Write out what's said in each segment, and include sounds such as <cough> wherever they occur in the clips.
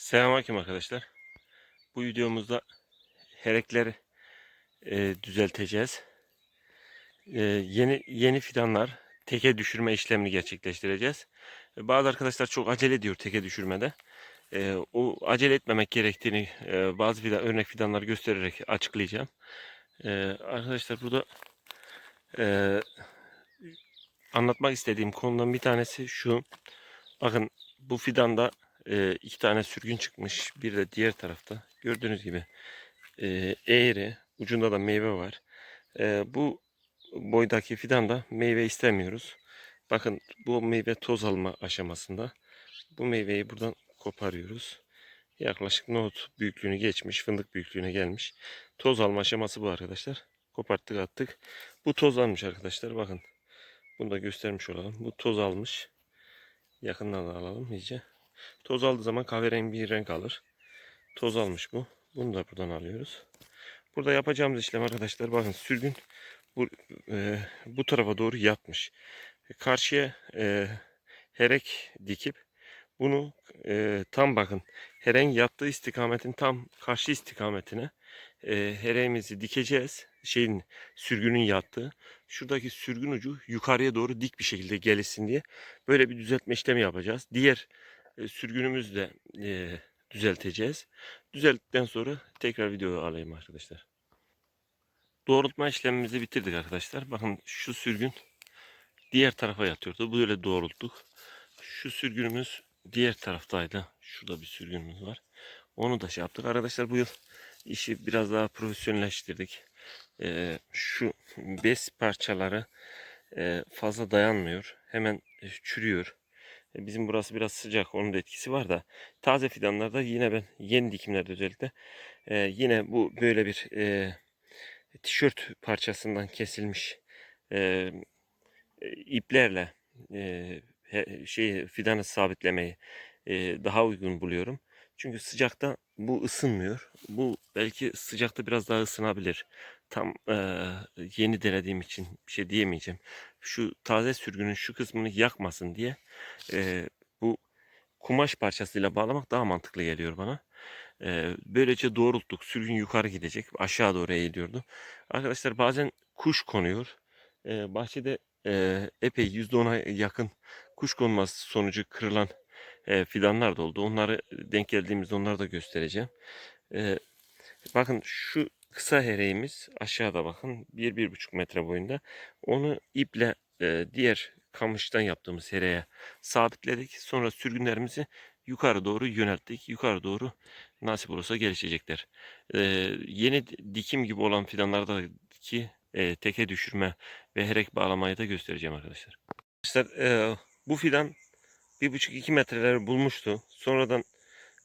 Selamünaleyküm arkadaşlar. Bu videomuzda herekleri e, düzelteceğiz. E, yeni yeni fidanlar teke düşürme işlemini gerçekleştireceğiz. E, bazı arkadaşlar çok acele ediyor teke düşürmede. E, o acele etmemek gerektiğini e, bazı fidan, örnek fidanlar göstererek açıklayacağım. E, arkadaşlar burada e, anlatmak istediğim konudan bir tanesi şu. Bakın bu fidanda e, iki tane sürgün çıkmış. Bir de diğer tarafta. Gördüğünüz gibi e, eğri. Ucunda da meyve var. E, bu boydaki fidanda meyve istemiyoruz. Bakın bu meyve toz alma aşamasında. Bu meyveyi buradan koparıyoruz. Yaklaşık nohut büyüklüğünü geçmiş. Fındık büyüklüğüne gelmiş. Toz alma aşaması bu arkadaşlar. Koparttık attık. Bu toz almış arkadaşlar. Bakın. Bunu da göstermiş olalım. Bu toz almış. Yakından da alalım iyice. Toz aldığı zaman kahverengi bir renk alır. Toz almış bu. Bunu da buradan alıyoruz. Burada yapacağımız işlem arkadaşlar bakın sürgün bu, e, bu tarafa doğru yatmış. Karşıya e, herek dikip bunu e, tam bakın hereğin yattığı istikametin tam karşı istikametine e, hereğimizi dikeceğiz. Şeyin sürgünün yattığı. Şuradaki sürgün ucu yukarıya doğru dik bir şekilde gelişsin diye böyle bir düzeltme işlemi yapacağız. Diğer e, sürgünümüzü de e, düzelteceğiz. Düzelttikten sonra tekrar videoyu alayım arkadaşlar. Doğrultma işlemimizi bitirdik arkadaşlar. Bakın şu sürgün diğer tarafa yatıyordu. Böyle doğrulttuk. Şu sürgünümüz diğer taraftaydı. Şurada bir sürgünümüz var. Onu da şey yaptık. Arkadaşlar bu yıl işi biraz daha profesyonelleştirdik. Ee, şu bez parçaları e, fazla dayanmıyor. Hemen çürüyor. E, Bizim burası biraz sıcak. Onun da etkisi var da. Taze fidanlarda yine ben yeni dikimlerde özellikle e, yine bu böyle bir e, tişört parçasından kesilmiş e, e, iplerle e, şey fidanı sabitlemeyi e, daha uygun buluyorum. Çünkü sıcakta bu ısınmıyor. Bu belki sıcakta biraz daha ısınabilir. Tam e, yeni denediğim için bir şey diyemeyeceğim. Şu taze sürgünün şu kısmını yakmasın diye e, bu kumaş parçasıyla bağlamak daha mantıklı geliyor bana. E, böylece doğrulttuk. Sürgün yukarı gidecek. Aşağı doğru eğiliyordu. Arkadaşlar bazen kuş konuyor. E, bahçede e, epey %10'a yakın kuş konması sonucu kırılan e, fidanlar da oldu. Onları denk geldiğimizde onları da göstereceğim. E, bakın şu kısa hereğimiz aşağıda bakın 1-1,5 metre boyunda. Onu iple e, diğer kamıştan yaptığımız hereğe sabitledik. Sonra sürgünlerimizi yukarı doğru yönelttik. Yukarı doğru nasip olursa gelişecekler. E, yeni dikim gibi olan fidanlardaki e, teke düşürme ve herek bağlamayı da göstereceğim arkadaşlar. Arkadaşlar e, bu fidan 1,5-2 metreleri bulmuştu. Sonradan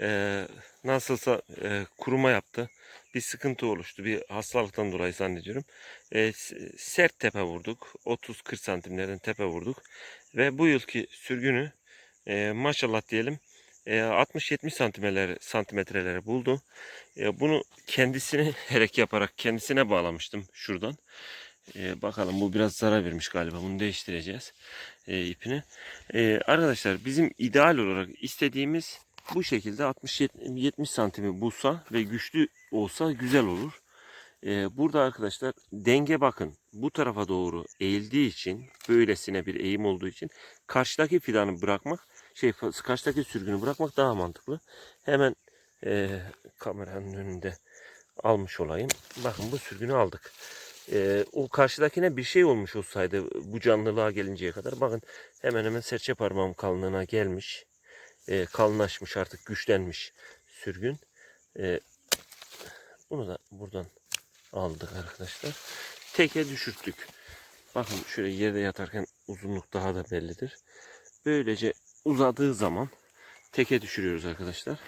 e, nasılsa e, kuruma yaptı. Bir sıkıntı oluştu. Bir hastalıktan dolayı zannediyorum. E, sert tepe vurduk. 30-40 santimlerden tepe vurduk. Ve bu yılki sürgünü e, maşallah diyelim e, 60-70 santimetreleri, santimetreleri buldu. E, bunu kendisini <laughs> herek yaparak kendisine bağlamıştım şuradan. E, bakalım bu biraz zarar vermiş galiba. Bunu değiştireceğiz e, ipini. E, arkadaşlar bizim ideal olarak istediğimiz bu şekilde 60-70 santimi bulsa ve güçlü olsa güzel olur. E, burada arkadaşlar denge bakın bu tarafa doğru eğildiği için böylesine bir eğim olduğu için karşıdaki fidanı bırakmak şey karşıdaki sürgünü bırakmak daha mantıklı. Hemen e, kameranın önünde almış olayım. Bakın bu sürgünü aldık. E, o karşıdakine bir şey olmuş olsaydı bu canlılığa gelinceye kadar bakın hemen hemen serçe parmağım kalınlığına gelmiş. E, kalınlaşmış artık güçlenmiş sürgün. E, bunu da buradan aldık arkadaşlar. Teke düşürttük. Bakın şöyle yerde yatarken uzunluk daha da bellidir. Böylece uzadığı zaman teke düşürüyoruz arkadaşlar.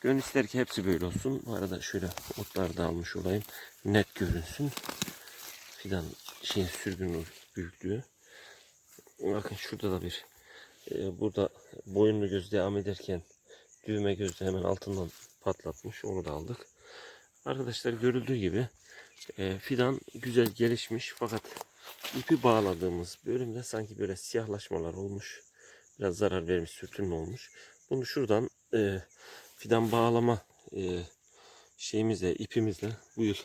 Gönül ister ki hepsi böyle olsun. Bu arada şöyle otları da almış olayım. Net görünsün. Fidan şey sürgün büyüklüğü. Bakın şurada da bir e, burada boyunlu göz devam ederken düğme gözde hemen altından patlatmış. Onu da aldık. Arkadaşlar görüldüğü gibi e, fidan güzel gelişmiş fakat ipi bağladığımız bölümde sanki böyle siyahlaşmalar olmuş. Biraz zarar vermiş, sürtünme olmuş. Bunu şuradan e, fidan bağlama e, şeyimizle, ipimizle bu yıl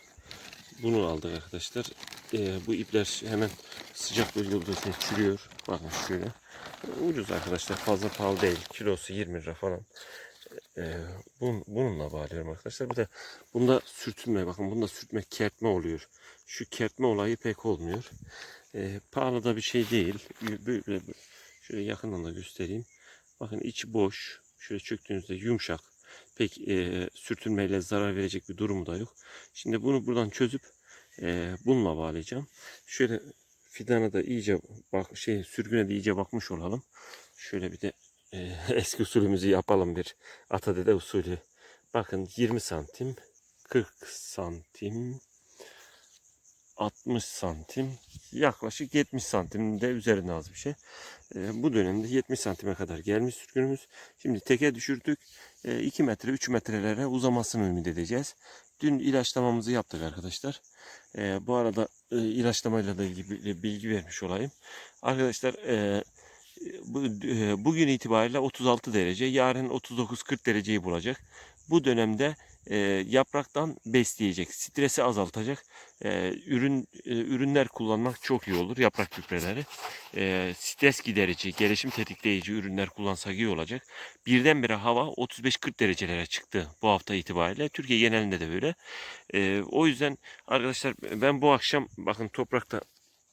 bunu aldık arkadaşlar. E, bu ipler hemen sıcak bölge için çürüyor. Bakın şöyle. Ucuz arkadaşlar. Fazla pahalı değil. Kilosu 20 lira falan. E, bun, bununla bağlıyorum arkadaşlar. Bir de bunda sürtünme. Bakın bunda sürtme kertme oluyor. Şu kertme olayı pek olmuyor. E, pahalı da bir şey değil. Şöyle yakından da göstereyim. Bakın içi boş. Şöyle çöktüğünüzde yumuşak. Pek e, sürtünmeyle zarar verecek bir durumu da yok. Şimdi bunu buradan çözüp e, bununla bağlayacağım. Şöyle fidana da iyice bak şey sürgüne de iyice bakmış olalım. Şöyle bir de e, <laughs> eski usulümüzü yapalım bir atadede usulü. Bakın 20 santim, 40 santim, 60 santim, yaklaşık 70 santimde üzerine az bir şey. E, bu dönemde 70 santime kadar gelmiş sürgünümüz. Şimdi teke düşürdük. 2 metre 3 metrelere uzamasını ümit edeceğiz. Dün ilaçlamamızı yaptık arkadaşlar. E, bu arada e, ilaçlamayla da ilgili bilgi vermiş olayım. Arkadaşlar e, bu, e, bugün itibariyle 36 derece, yarın 39-40 dereceyi bulacak. Bu dönemde e, yapraktan besleyecek, stresi azaltacak e, ürün e, ürünler kullanmak çok iyi olur. Yaprak gübreleri. E, stres giderici, gelişim tetikleyici ürünler kullansak iyi olacak. Birdenbire hava 35-40 derecelere çıktı bu hafta itibariyle. Türkiye genelinde de böyle. E, o yüzden arkadaşlar ben bu akşam bakın toprakta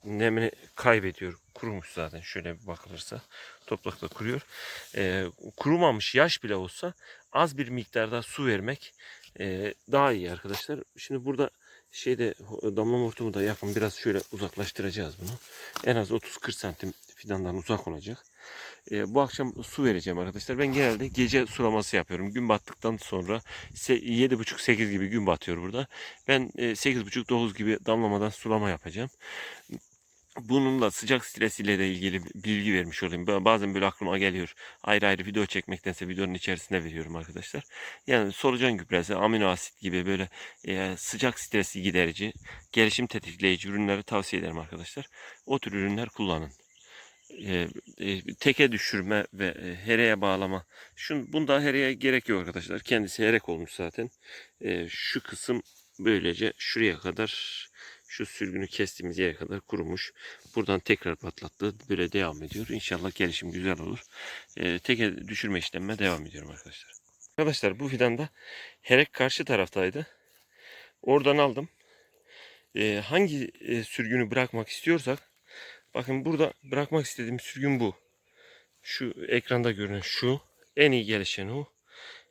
nemini kaybediyor. Kurumuş zaten şöyle bir bakılırsa. Toprakta kuruyor. E, kurumamış yaş bile olsa az bir miktarda su vermek e, daha iyi arkadaşlar. Şimdi burada şeyde damlama hortumu da yakın biraz şöyle uzaklaştıracağız bunu. En az 30-40 santim fidandan uzak olacak. E, bu akşam su vereceğim arkadaşlar. Ben genelde gece sulaması yapıyorum. Gün battıktan sonra se- 7.30-8 gibi gün batıyor burada. Ben e, 8.30-9 gibi damlamadan sulama yapacağım. Bununla sıcak stresiyle de ilgili bilgi vermiş olayım. Ba- Bazen böyle aklıma geliyor. Ayrı ayrı video çekmektense videonun içerisine veriyorum arkadaşlar. Yani solucan gübresi, amino asit gibi böyle e, sıcak stresi giderici, gelişim tetikleyici ürünleri tavsiye ederim arkadaşlar. O tür ürünler kullanın. E, e, teke düşürme ve e, hereye bağlama. Şun, bunda hereye gerek yok arkadaşlar. Kendisi herek olmuş zaten. E, şu kısım böylece şuraya kadar şu sürgünü kestiğimiz yere kadar kurumuş. Buradan tekrar patlattı. Böyle devam ediyor. İnşallah gelişim güzel olur. E, teke düşürme işlemine devam ediyorum arkadaşlar. Arkadaşlar bu fidanda herek karşı taraftaydı. Oradan aldım. E, hangi e, sürgünü bırakmak istiyorsak bakın burada bırakmak istediğim sürgün bu. Şu ekranda görünen şu. En iyi gelişen o.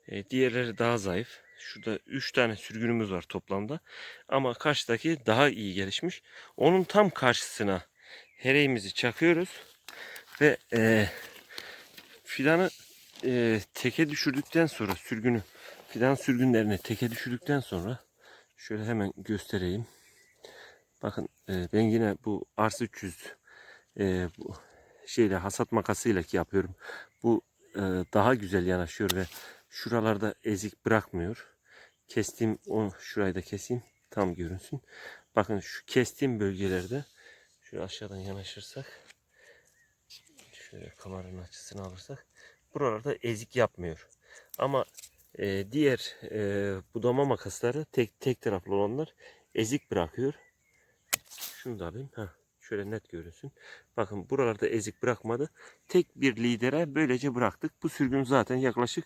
E, diğerleri daha zayıf. Şurada 3 tane sürgünümüz var toplamda. Ama karşıdaki daha iyi gelişmiş. Onun tam karşısına hereğimizi çakıyoruz. Ve e, fidanı e, teke düşürdükten sonra sürgünü fidan sürgünlerini teke düşürdükten sonra şöyle hemen göstereyim. Bakın e, ben yine bu Ars 300 e, bu şeyle hasat makasıyla yapıyorum. Bu e, daha güzel yanaşıyor ve şuralarda ezik bırakmıyor. Kestiğim o şurayı da keseyim tam görünsün. Bakın şu kestiğim bölgelerde şöyle aşağıdan yanaşırsak şöyle kameranın açısını alırsak buralarda ezik yapmıyor. Ama e, diğer e, budama makasları tek tek taraflı olanlar ezik bırakıyor. Şunu da alayım. Heh, şöyle net görünsün. Bakın buralarda ezik bırakmadı. Tek bir lidere böylece bıraktık. Bu sürgün zaten yaklaşık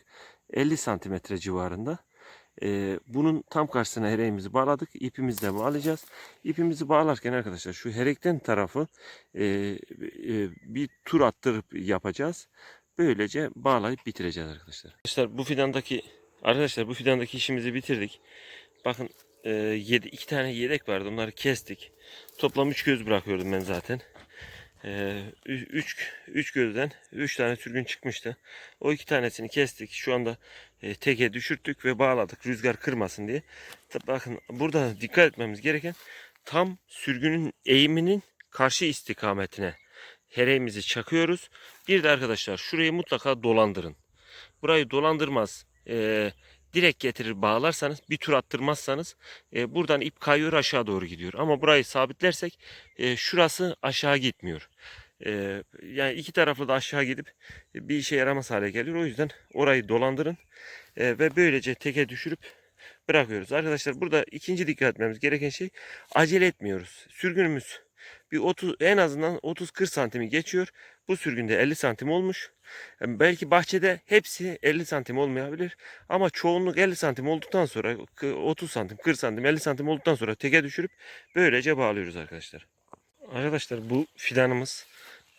50 santimetre civarında. Ee, bunun tam karşısına hereğimizi bağladık. İpimizle bağlayacağız. İpimizi bağlarken arkadaşlar şu herekten tarafı e, e, bir tur attırıp yapacağız. Böylece bağlayıp bitireceğiz arkadaşlar. Arkadaşlar bu fidandaki arkadaşlar bu fidandaki işimizi bitirdik. Bakın e, iki tane yedek vardı. Onları kestik. Toplam 3 göz bırakıyordum ben zaten. 3 3 gözden 3 tane sürgün çıkmıştı. O iki tanesini kestik. Şu anda e, teke düşürttük ve bağladık rüzgar kırmasın diye. Bakın burada dikkat etmemiz gereken tam sürgünün eğiminin karşı istikametine hereğimizi çakıyoruz. Bir de arkadaşlar şurayı mutlaka dolandırın. Burayı dolandırmaz. E, direkt getirir bağlarsanız bir tur attırmazsanız e, buradan ip kayıyor aşağı doğru gidiyor. Ama burayı sabitlersek e, şurası aşağı gitmiyor. Ee, yani iki taraflı da aşağı gidip bir işe yaramaz hale geliyor. O yüzden orayı dolandırın Ee, ve böylece teke düşürüp bırakıyoruz. Arkadaşlar burada ikinci dikkat etmemiz gereken şey acele etmiyoruz. Sürgünümüz bir 30 en azından 30-40 santimi geçiyor. Bu sürgünde 50 santim olmuş. Yani belki bahçede hepsi 50 santim olmayabilir. Ama çoğunluk 50 santim olduktan sonra 30 santim, 40 santim, 50 santim olduktan sonra teke düşürüp böylece bağlıyoruz arkadaşlar. Arkadaşlar bu fidanımız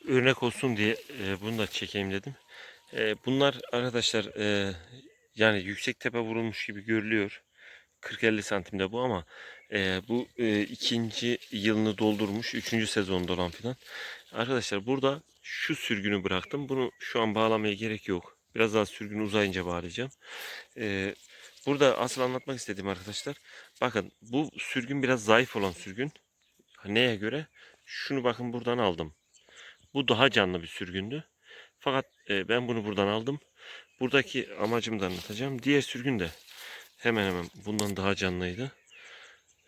örnek olsun diye e, bunu da çekeyim dedim. E, bunlar arkadaşlar e, yani yüksek tepe vurulmuş gibi görülüyor. 40-50 santimde bu ama e, bu e, ikinci yılını doldurmuş. Üçüncü sezonda olan fidan. Arkadaşlar burada şu sürgünü bıraktım. Bunu şu an bağlamaya gerek yok. Biraz daha sürgün uzayınca bağlayacağım. E, burada asıl anlatmak istediğim arkadaşlar. Bakın bu sürgün biraz zayıf olan sürgün. Neye göre? Şunu bakın buradan aldım. Bu daha canlı bir sürgündü. Fakat e, ben bunu buradan aldım. Buradaki amacımı da anlatacağım. Diğer sürgün de hemen hemen bundan daha canlıydı.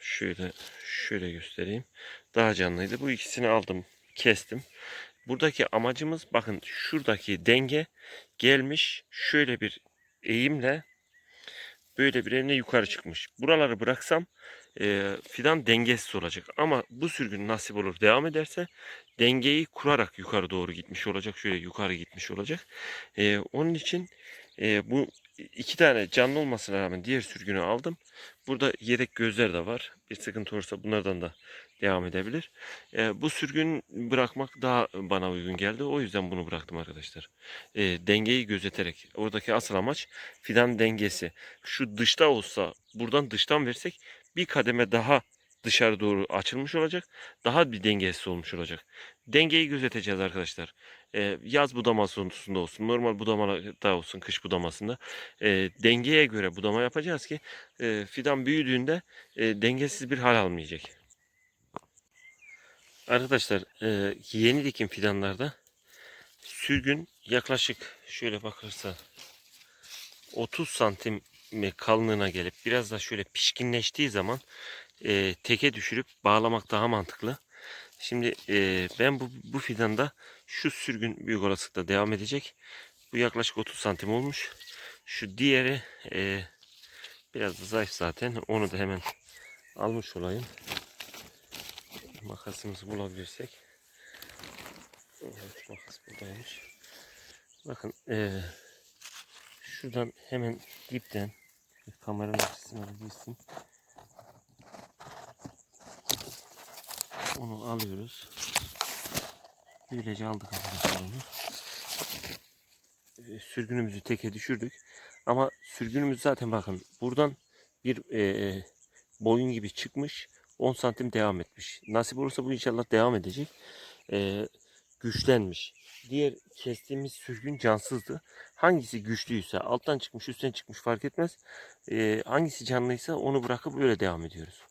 Şöyle şöyle göstereyim. Daha canlıydı. Bu ikisini aldım, kestim. Buradaki amacımız bakın şuradaki denge gelmiş şöyle bir eğimle böyle bir elimle yukarı çıkmış. Buraları bıraksam e, fidan dengesiz olacak. Ama bu sürgün nasip olur devam ederse dengeyi kurarak yukarı doğru gitmiş olacak. Şöyle yukarı gitmiş olacak. E, onun için e, bu iki tane canlı olmasına rağmen diğer sürgünü aldım. Burada yedek gözler de var. Bir sıkıntı olursa bunlardan da devam edebilir. E, bu sürgün bırakmak daha bana uygun geldi. O yüzden bunu bıraktım arkadaşlar. E, dengeyi gözeterek. Oradaki asıl amaç fidan dengesi. Şu dışta olsa buradan dıştan versek bir kademe daha dışarı doğru açılmış olacak. Daha bir dengesiz olmuş olacak. Dengeyi gözeteceğiz arkadaşlar. Ee, yaz budamasında olsun, normal budamada olsun, kış budamasında e, dengeye göre budama yapacağız ki e, fidan büyüdüğünde e, dengesiz bir hal almayacak. Arkadaşlar e, yeni dikim fidanlarda sürgün yaklaşık şöyle bakırsa 30 santim kalınlığına gelip biraz da şöyle pişkinleştiği zaman e, teke düşürüp bağlamak daha mantıklı. Şimdi e, ben bu, bu fidanda şu sürgün büyük olasılıkla devam edecek. Bu yaklaşık 30 santim olmuş. Şu diğeri e, biraz da zayıf zaten. Onu da hemen almış olayım. Makasımızı bulabilirsek. Evet, makas buradaymış. Bakın e, şuradan hemen dipten kameranın açısına girsin. Onu alıyoruz. Böylece aldık arkadaşlar onu. Ee, Sürgünümüzü teke düşürdük. Ama sürgünümüz zaten bakın buradan bir e, boyun gibi çıkmış. 10 santim devam etmiş. Nasip olursa bu inşallah devam edecek. E, güçlenmiş. Diğer kestiğimiz sürgün cansızdı. Hangisi güçlüyse alttan çıkmış üstten çıkmış fark etmez. E, hangisi canlıysa onu bırakıp öyle devam ediyoruz.